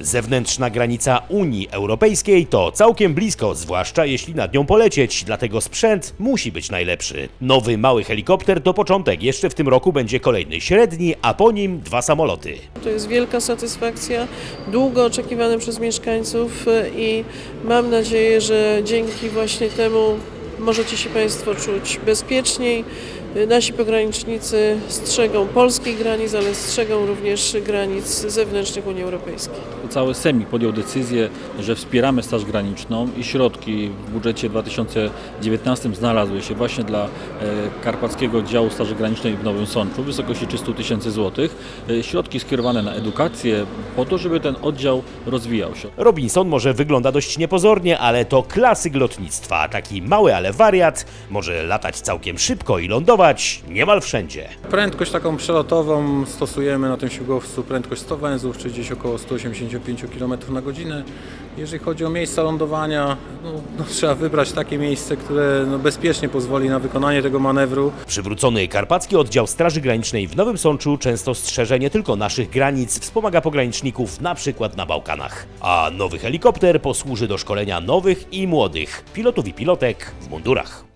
Zewnętrzna granica Unii Europejskiej to całkiem blisko, zwłaszcza jeśli nad nią polecieć, dlatego sprzęt musi być najlepszy. Nowy mały helikopter to początek, jeszcze w tym roku będzie kolejny średni, a po nim dwa samoloty. To jest wielka satysfakcja, długo oczekiwana przez mieszkańców y, i mam nadzieję, że dzięki właśnie temu możecie się Państwo czuć bezpieczniej. Nasi pogranicznicy strzegą polskich granic, ale strzegą również granic zewnętrznych Unii Europejskiej. Cały SEMI podjął decyzję, że wspieramy Straż Graniczną i środki w budżecie 2019 znalazły się właśnie dla e, Karpackiego Oddziału Straży Granicznej w Nowym Sączu w wysokości 300 tysięcy złotych. E, Środki skierowane na edukację po to, żeby ten oddział rozwijał się. Robinson może wygląda dość niepozornie, ale to klasyk lotnictwa. Taki mały, ale wariat może latać całkiem szybko i lądować niemal wszędzie. Prędkość taką przelotową stosujemy na tym śmigłowcu prędkość 100 węzłów, czyli gdzieś około 185 km na godzinę. Jeżeli chodzi o miejsca lądowania, no, no, trzeba wybrać takie miejsce, które no, bezpiecznie pozwoli na wykonanie tego manewru. Przywrócony Karpacki Oddział Straży Granicznej w Nowym Sączu często strzeże nie tylko naszych granic, wspomaga pograniczników na przykład na Bałkanach. A nowy helikopter posłuży do szkolenia nowych i młodych pilotów i pilotek w mundurach.